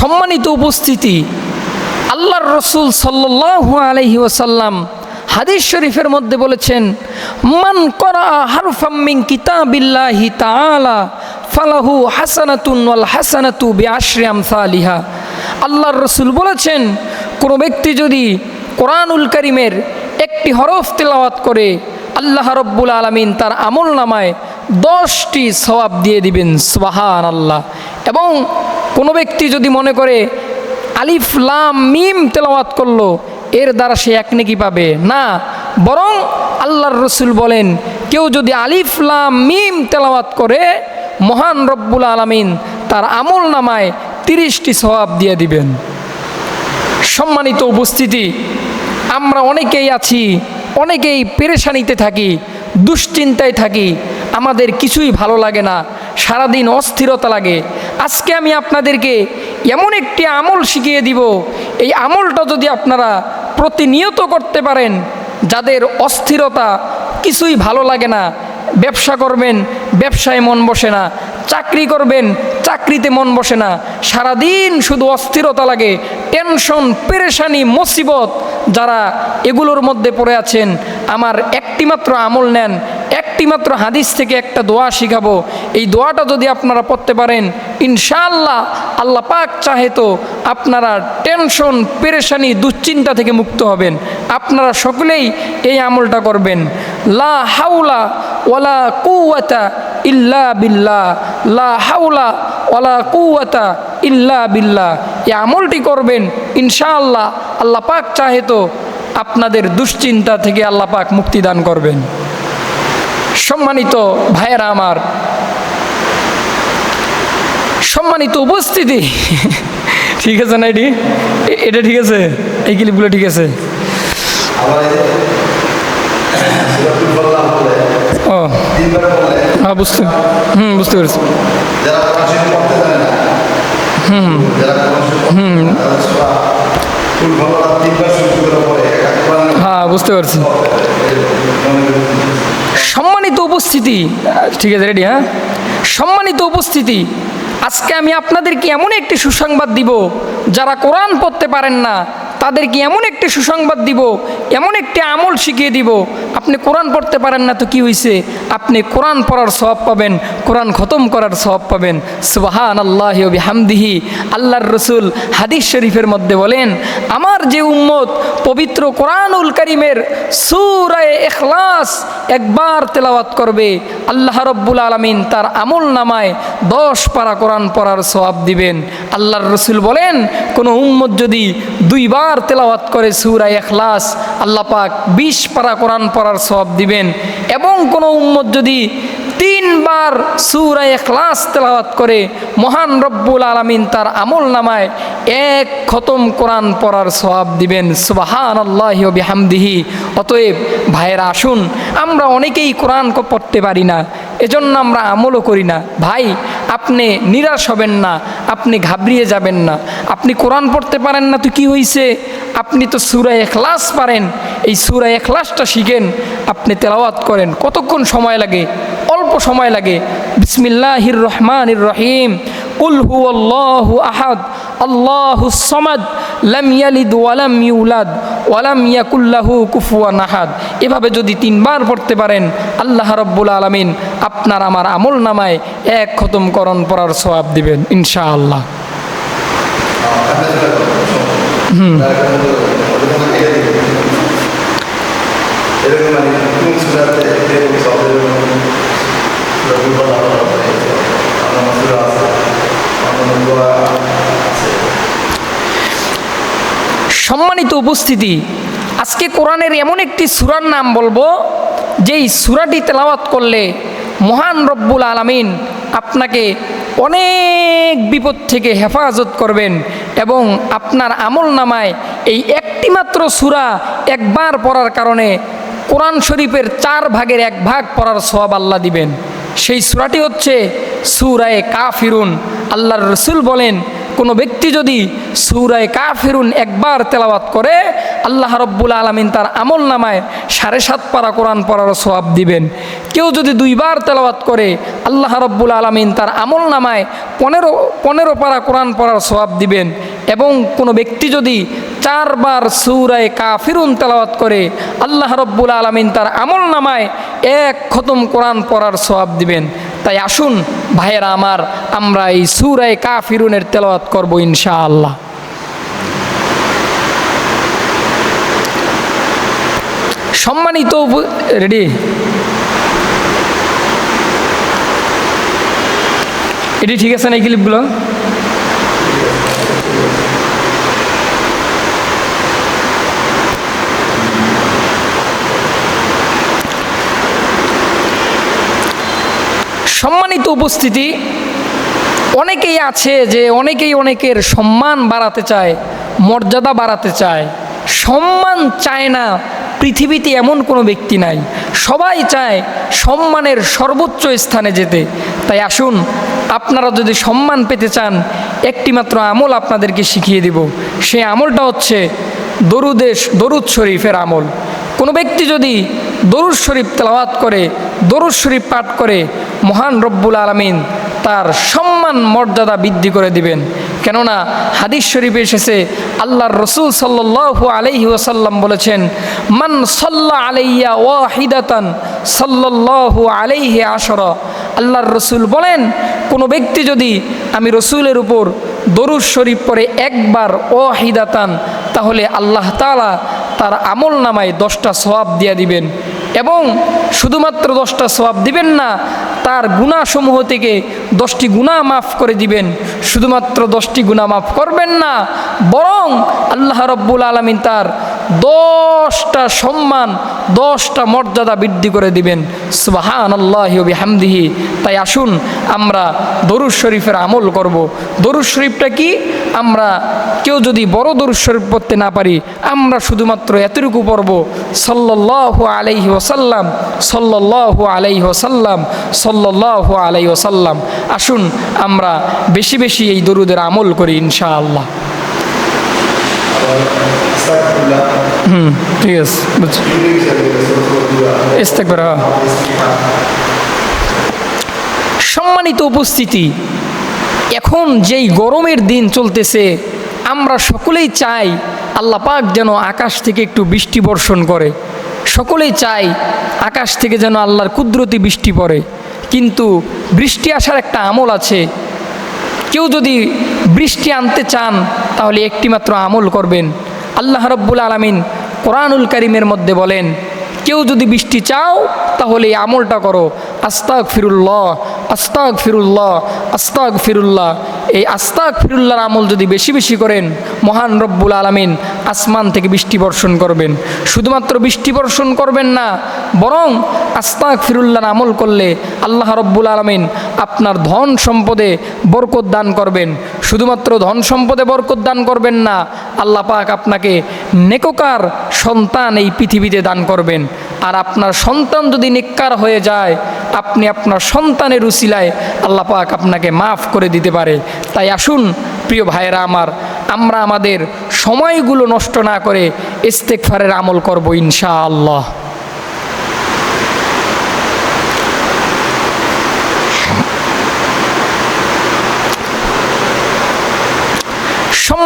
সম্মানিত উপস্থিতি, আল্লাহর রসুল সাল্লাল্লাহু আলাইহি ওয়াসাল্লাম হাদিস শরীফের মধ্যে বলেছেন, মান করা হারফাম মিন কিতাবিল্লাহি তাআলা, ফালাহু হাসানাতুন ওয়াল হাসানাতু বিআশরি আমসালিহা। আল্লাহর রসুল বলেছেন, কোনো ব্যক্তি যদি কোরআনুল করিমের একটি হরফ তেলাওয়াত করে, আল্লাহ রব্বুল আলমিন তার আমল নামায় দশটি সওয়াব দিয়ে দিবেন সুবাহান আল্লাহ এবং কোনো ব্যক্তি যদি মনে করে আলিফ লাম মিম তেলাওয়াত করল, এর দ্বারা সে এক নেকি পাবে? না। বরং আল্লাহর রসুল বলেন, কেউ যদি আলিফ লাম মিম তেলাওয়াত করে, মহান রব্বুল আলমিন তার আমল নামায় তিরিশটি সওয়াব দিয়ে দিবেন। সম্মানিত উপস্থিতি, আমরা অনেকেই আছি, অনেকেই পেরেশানিতে থাকি, দুশ্চিন্তায় থাকি, আমাদের কিছুই ভালো লাগে না, সারাদিন অস্থিরতা লাগে আজকে আমি আপনাদেরকে এমন একটি আমল শিখিয়ে দিব। এই আমলটা যদি আপনারা প্রতিনিয়ত করতে পারেন, যাদের অস্থিরতা কিছুই ভালো লাগে না, ব্যবসা করবেন, ব্যবসায় মন বসে না, চাকরি করবেন, চাকরিতে মন বসে না, সারাদিন শুধু অস্থিরতা লাগে, টেনশন, পেরেশানি, মুসিবত যারা এগুলোর মধ্যে পড়ে আছেন, আমার একটিমাত্র আমল নেন একটিমাত্র হাদিস থেকে একটা দোয়া শিখাবো। এই দোয়াটা যদি আপনারা পড়তে পারেন, ইনশাআল্লাহ আল্লাহ পাক চাহে তো আপনারা টেনশন, পেরেশানি, দুশ্চিন্তা থেকে মুক্ত হবেন। আপনারা সকলেই এই আমলটা করবেন। লা হাউলা ওয়ালা কুয়াতা ইল্লা বিল্লাহ। লা হাউলা ওয়ালা কুয়াতা ইল্লা বিল্লাহ। এই আমলটি করবেন, ইনশাআল্লাহ আল্লাহ পাক চাহে তো আপনাদের দুশ্চিন্তা থেকে আল্লাহ পাক মুক্তিদান করবেন। সম্মানিত ভাইয়েরা আমার, সম্মানিত উপস্থিতি। ঠিক আছে না এটি? এটা ঠিক আছে? এই ক্লিপগুলো ঠিক আছে? ও হ্যাঁ বুঝতে, হুম, বুঝতে পেরেছি। হুম কোরআন হ্যাঁ বুঝতে পারছি। উপস্থিতি। ঠিক আছে রেডি হ্যাঁ? সম্মানিত উপস্থিতি। আজকে আমি আপনাদেরকে এমন একটি সুসংবাদ দিব, যারা কোরআন পড়তে পারেন না, তাদেরকে এমন একটি সুসংবাদ দিব, এমন একটি আমল শিখিয়ে দিব, আপনি কোরআন পড়তে পারেন না তো কি হয়েছে আপনি কোরআন পড়ার সব পাবেন। কোরআন খতম করার সব পাবেন। সুবাহান আল্লাহ হামদিহি আল্লাহর রসুল হাদিস শরীফের মধ্যে বলেন, আমার যে উম্মত পবিত্র কোরআনুল করিমের সুরায় এখলাস একবার তেলাওয়াত করবে, আল্লাহ রব্বুল আলমিন তার আমল নামায় দশ পারা কোরআন পড়ার সওয়াব দিবেন। আল্লাহর রসুল বলেন, কোনো উম্মত যদি দুইবার তেলাওয়াত করে সুরায় এখলাস আল্লাহ পাক বিশ পারা কোরআন পড়ার সওয়াব দিবেন এবং কোনো উম্মত যদি তিনবার সুরায় এখলাস তেলাওয়াত করে মহান রব্বুল আলমিন তার আমল নামায় এক খতম কোরআন পড়ার সওয়াব দিবেন। সুবাহান আল্লাহ বিহামদিহি। অতএব ভাইয়েরা আসুন, আমরা অনেকেই কোরআন পড়তে পারি না, এজন্য আমরা আমলও করি না। ভাই, আপনি নিরাশ হবেন না, আপনি ঘাবড়িয়ে যাবেন না। আপনি কোরআন পড়তে পারেন না তো কি হয়েছে আপনি তো সুরা এখলাস পারেন। এই সুরা এখলাসটা শিখেন, আপনি তেলাওয়াত করেন। কতক্ষণ সময় লাগে? অল্প সময় লাগে। বিসমিল্লাহির রহমানির রহিম। কুল আল্লাহ আহাদ। আল্লাহ সমাদ। লাম ওয়ালাম ইউলাদ। ওয়ালাম ইয়াকুল্লাহু কুফুয়ান আহাদ। এভাবে যদি তিনবার পড়তে পারেন, আল্লাহ রব্বুল আলমিন আপনার আমার আমল নামায় এক খতমকরণ পড়ার সওয়াব দিবেন, ইনশাআল্লাহ। এরকম মানে এরকম সম্মানিত উপস্থিতি, আজকে কোরআনের এমন একটি সুরার নাম বলব, যেই সুরাটি তেলাওয়াত করলে মহান রব্বুল আলামিন আপনাকে অনেক বিপদ থেকে হেফাজত করবেন এবং আপনার আমল নামায় এই একটিমাত্র সুরা একবার পড়ার কারণে কোরআন শরীফের চার ভাগের এক ভাগ পড়ার সওয়াব আল্লাহ দিবেন। সেই সুরাটি হচ্ছে সুরায়ে কাফিরুন। আল্লাহর রসুল বলেন, কোনো ব্যক্তি যদি সুরায় কাফিরুন একবার তেলাওয়াত করে, আল্লাহ রব্বুল আলমিন তার আমল নামায় সাড়ে সাত পারা কোরআন পড়ার সোয়াব দিবেন। কেউ যদি দুইবার তেলাওয়াত করে, আল্লাহ রব্বুল আলমিন তার আমল নামায় পনেরো পনেরো পারা কোরআন পড়ার সোয়াব দিবেন। এবং কোনো ব্যক্তি যদি চারবার সুরায় কাফিরুন তেলাওয়াত করে আল্লাহ রব্বুল আলমিন তার আমল নামায় এক খতম কোরআন পড়ার সোয়াব দিবেন। তাই আসুন, ভাইয়েরা আমার, আমরা এই সুরায় কাফিরুনের তেলাওয়াত করব ইনশাআল্লাহ। সম্মানিত রেডি? এটি ঠিক আছে না এই ক্লিপগুলো সম্মানিত উপস্থিতি, অনেকেই আছে যে অনেকেই অনেকের সম্মান বাড়াতে চায়, মর্যাদা বাড়াতে চায়। সম্মান চায় না পৃথিবীতে এমন কোনো ব্যক্তি নাই। সবাই চায় সম্মানের সর্বোচ্চ স্থানে যেতে। তাই আসুন, আপনারা যদি সম্মান পেতে চান, একটিমাত্র আমল আপনাদেরকে শিখিয়ে দিব। সেই আমলটা হচ্ছে দরুদেশ, দরুদ শরীফের আমল। কোনো ব্যক্তি যদি দরুদ শরীফ তেলাওয়াত করে, দরুদ শরীফ পাঠ করে মহান রব্বুল আলমিন তার সম্মান মর্যাদা বৃদ্ধি করে দিবেন। কেননা হাদিস শরীফে এসেছে, আল্লাহর রসুল সাল্লাল্লাহু আলাইহি ওয়াসাল্লাম বলেছেন, মান সাল্লা আলাইয়া ওয়াহিদাতান সাল্লাল্লাহু আলাইহি আশরা। আল্লাহর রসুল বলেন, কোনো ব্যক্তি যদি আমি রসুলের উপর দরুদ শরীফ পরে একবার ওয়াহিদাতান, তাহলে আল্লাহ তাআলা তার আমল নামায় দশটা সওয়াব দিয়ে দিবেন। এবং শুধুমাত্র দশটা সবাব দিবেন না, তার গুণাসমূহ থেকে দশটি গুণা মাফ করে দিবেন। শুধুমাত্র দশটি গুণা মাফ করবেন না, বরং আল্লাহ রব্বুল আলমিন তার দশটা সম্মান, দশটা মর্যাদা বৃদ্ধি করে দিবেন। সুবাহান আল্লাহ হামদিহি তাই আসুন, আমরা দরুদ শরীফের আমল করব। দরুদ শরীফটা কি? আমরা কেউ যদি বড় দরুদ শরীফ পড়তে না পারি, আমরা শুধুমাত্র এতটুকু পড়ব সাল্লাহ আলাইহি ওসাল্লাম সাল্লাহ আলাইহি ওসাল্লাম সাল্লাহ আলাইহি ওসাল্লাম আসুন, আমরা বেশি বেশি এই দরুদের আমল করি ইনশাআল্লাহ। হুম ঠিক আছে, বুঝছি। হিসাবে সম্মানিত উপস্থিতি, এখন যেই গরমের দিন চলতেছে, আমরা সকলেই চাই আল্লাহ পাক যেন আকাশ থেকে একটু বৃষ্টি বর্ষণ করে। সকলেই চাই আকাশ থেকে যেন আল্লাহর কুদরতি বৃষ্টি পড়ে। কিন্তু বৃষ্টি আসার একটা আমল আছে। কেউ যদি বৃষ্টি আনতে চান, তাহলে একটিমাত্র আমল করবেন। আল্লাহ রব্বুল আলমিন কোরআনুল করিমের মধ্যে বলেন, কেউ যদি বৃষ্টি চাও, তাহলে এই আমলটা করো। আস্তাক ফিরুল্লাহ আস্তাক ফিরুল্লাহ আস্তাক ফিরুল্লাহ এই আস্তাক ফিরুল্লাহর আমল যদি বেশি বেশি করেন, মহান রব্বুল আলমিন আসমান থেকে বৃষ্টি বর্ষণ করবেন। শুধুমাত্র বৃষ্টি বর্ষণ করবেন না, বরং আস্তাক ফিরুল্লাহর আমল করলে আল্লাহ রব্বুল আলমিন আপনার ধন সম্পদে বরকত দান করবেন। শুধুমাত্র ধন সম্পদে বরকত দান করবেন না, আল্লাহ পাক আপনাকে নেককার সন্তান এই পৃথিবীতে দান করবেন। আর আপনার সন্তান যদি নেককার হয়ে যায়, আপনি আপনার সন্তানের উসিলায় আল্লাহ পাক আপনাকে মাফ করে দিতে পারে। তাই আসুন, প্রিয় ভাইয়েরা আমার, আমরা আমাদের সময়গুলো নষ্ট না করে ইস্তেকফারের আমল করব ইনশাআল্লাহ।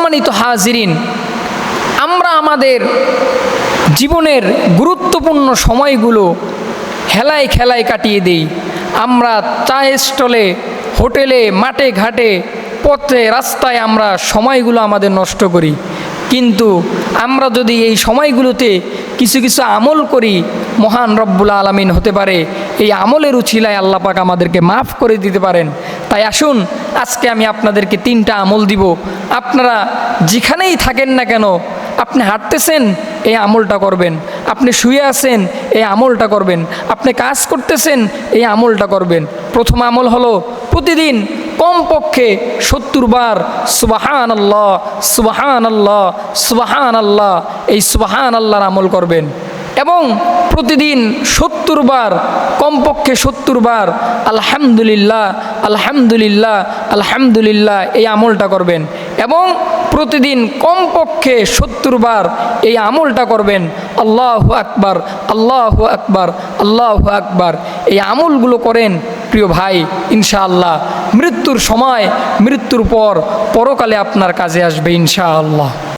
সম্মানিত হাজিরিন, আমরা আমাদের জীবনের গুরুত্বপূর্ণ সময়গুলো হেলায় খেলায় কাটিয়ে দিই। আমরা চায়ের স্টলে, হোটেলে, মাঠে ঘাটে, পথে, রাস্তায় আমরা সময়গুলো আমাদের নষ্ট করি। কিন্তু আমরা যদি এই সময়গুলোতে কিছু কিছু আমল করি মহান রব্বুল আলমিন হতে পারে। এই আমলের উছিলায় আল্লাপাক আমাদেরকে মাফ করে দিতে পারেন। তাই আসুন, আজকে আমি আপনাদেরকে তিনটা আমল দিব। আপনারা যেখানেই থাকেন না কেন, আপনি হাঁটতেছেন, এই আমলটা করবেন। আপনি শুয়ে আছেন, এই আমলটা করবেন। আপনি কাজ করতেছেন, এই আমলটা করবেন। প্রথম আমল হলো, প্রতিদিন কমপক্ষে সত্তর বার সুবাহান আল্লাহ সুবাহান আল্লাহ সুবাহান আল্লাহ এই সুবাহান আল্লাহর আমল করবেন। এবং প্রতিদিন সত্তর বার, কমপক্ষে সত্তর বার, আলহামদুলিল্লাহ আলহামদুলিল্লাহ আলহামদুলিল্লাহ এই আমলটা করবেন। এবং প্রতিদিন কমপক্ষে সত্তর বার এই আমলটা করবেন। আল্লাহ আকবার আল্লাহ আকবার আল্লাহ আকবার। এই আমলগুলো করেন, প্রিয় ভাই, ইনশাআল্লাহ। মৃত্যুর সময়, মৃত্যুর পর পরকালে আপনার কাজে আসবে ইনশাআল্লাহ।